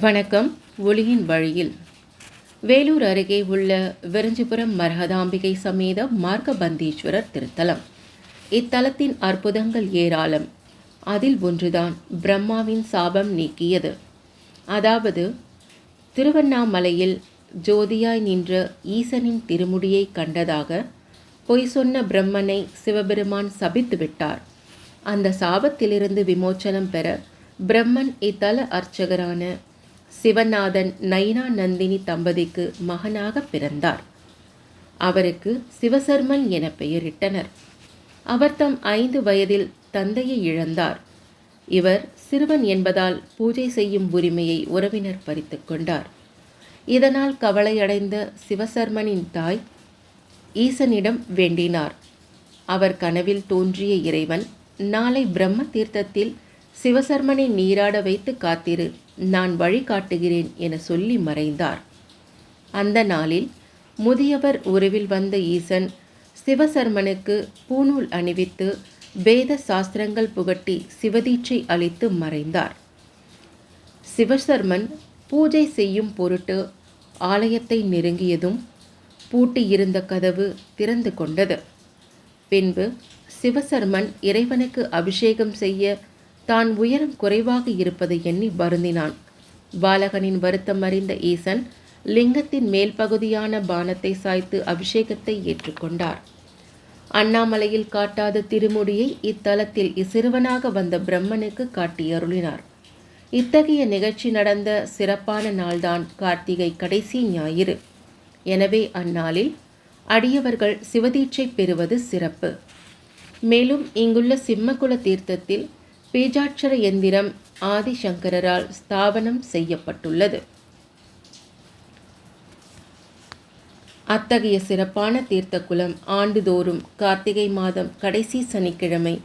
வணக்கம். ஒளியின் வழியில். வேலூர் அருகே உள்ள விரஞ்சிபுரம் மரகதாம்பிகை சமேத மார்க்கபந்தீஸ்வரர் திருத்தலம். இத்தலத்தின் அற்புதங்கள் ஏராளம். அதில் ஒன்றுதான் பிரம்மாவின் சாபம் நீக்கியது. அதாவது திருவண்ணாமலையில் ஜோதியாய் நின்ற ஈசனின் திருமுடியை கண்டதாக பொய் சொன்ன பிரம்மனை சிவபெருமான் சபித்து விட்டார். அந்த சாபத்திலிருந்து விமோச்சனம் பெற பிரம்மன் இத்தல அர்ச்சகரான சிவநாதன் நைனா நந்தினி தம்பதிக்கு மகனாக பிறந்தார். அவருக்கு சிவசர்மன் என பெயரிட்டனர். அவர் தம் ஐந்து வயதில் தந்தையை இழந்தார். இவர் சிறுவன் என்பதால் பூஜை செய்யும் உரிமையை உறவினர் பறித்து கொண்டார். இதனால் கவலையடைந்த சிவசர்மனின் தாய் ஈசனிடம் வேண்டினார். அவர் கனவில் தோன்றிய இறைவன் நாளை பிரம்ம தீர்த்தத்தில் சிவசர்மனை நீராட வைத்து காத்திரு. நான் வழிகாட்டுகிறேன் என சொல்லி மறைந்தார். அந்த நாளில் முதியவர் உருவில் வந்த ஈசன் சிவசர்மனுக்கு பூநூல் அணிவித்து வேத சாஸ்திரங்கள் புகட்டி சிவதீட்சை அளித்து மறைந்தார். சிவசர்மன் பூஜை செய்யும் பொருட்டு ஆலயத்தை நெருங்கியதும் பூட்டியிருந்த கதவு திறந்து கொண்டது. பின்பு சிவசர்மன் இறைவனுக்கு அபிஷேகம் செய்ய தான் உயரம் குறைவாக இருப்பதை எண்ணி வருந்தினான். பாலகனின் வருத்தம் அறிந்த ஈசன் லிங்கத்தின் மேல் பகுதியான பானத்தை சாய்த்து அபிஷேகத்தை ஏற்றுக்கொண்டார். அண்ணாமலையில் காட்டாத திருமுடியை இத்தலத்தில் சிறுவனாக வந்த பிரம்மனுக்கு காட்டியருளினார் இத்தகைய நிகழ்ச்சி நடந்த சிறப்பான நாள்தான் கார்த்திகை கடைசி ஞாயிறு. எனவே அந்நாளில் அடியவர்கள் சிவதீட்சை பெறுவது சிறப்பு. மேலும் இங்குள்ள சிம்மகுல தீர்த்தத்தில் பீஜாட்சர எந்திரம் ஆதிசங்கரால் ஸ்தாபனம் செய்யப்பட்டுள்ளது. அத்தகைய சிறப்பான தீர்த்தக்குளம் ஆண்டுதோறும் கார்த்திகை மாதம் கடைசி சனிக்கிழமை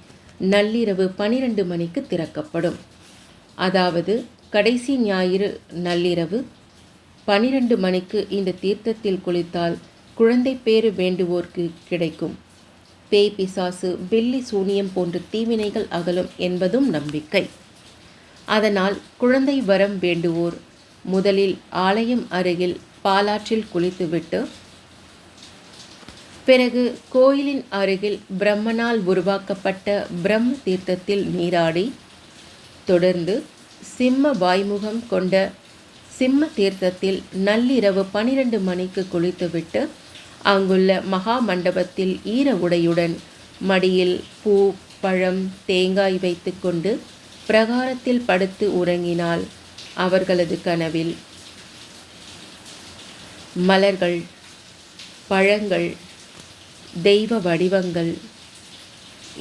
நள்ளிரவு பனிரெண்டு மணிக்கு திறக்கப்படும். அதாவது கடைசி ஞாயிறு நள்ளிரவு பனிரெண்டு மணிக்கு இந்த தீர்த்தத்தில் குளித்தால் குழந்தை பேறு வேண்டுவோர்க்கு கிடைக்கும். பேய் பிசாசு வெள்ளி சூனியம் போன்ற தீவினைகள் அகலும் என்பதும் நம்பிக்கை. அதனால் குழந்தை வரம் வேண்டுவோர் முதலில் ஆலயம் அருகில் பாலாற்றில் குளித்துவிட்டு பிறகு கோயிலின் அருகில் பிரம்மனால் உருவாக்கப்பட்ட பிரம்ம தீர்த்தத்தில் நீராடி தொடர்ந்து சிம்ம வாய்முகம் கொண்ட சிம்ம தீர்த்தத்தில் நள்ளிரவு பனிரெண்டு மணிக்கு குளித்துவிட்டு அங்குள்ள மகா மண்டபத்தில் ஈர உடையுடன் மடியில் பூ பழம் தேங்காய் வைத்துக்கொண்டு பிரகாரத்தில் படுத்து உறங்கினால் அவர்களது கனவில். மலர்கள் பழங்கள் தெய்வ வடிவங்கள்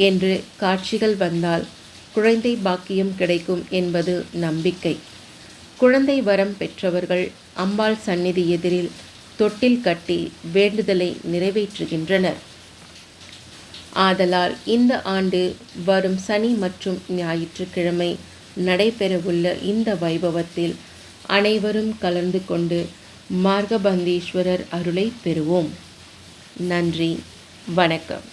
என்று காட்சிகள் வந்தால் குழந்தை பாக்கியம் கிடைக்கும் என்பது நம்பிக்கை. குழந்தை வரம் பெற்றவர்கள் அம்பாள் சந்நிதி எதிரில் தொட்டில் கட்டி வேண்டுதலை நிறைவேற்றுகின்றனர். ஆதலால் இந்த ஆண்டு வரும் சனி மற்றும் ஞாயிற்றுக்கிழமை நடைபெறவுள்ள இந்த வைபவத்தில் அனைவரும் கலந்து கொண்டு மார்கபந்தீஸ்வரர் அருளை பெறுவோம். நன்றி வணக்கம்.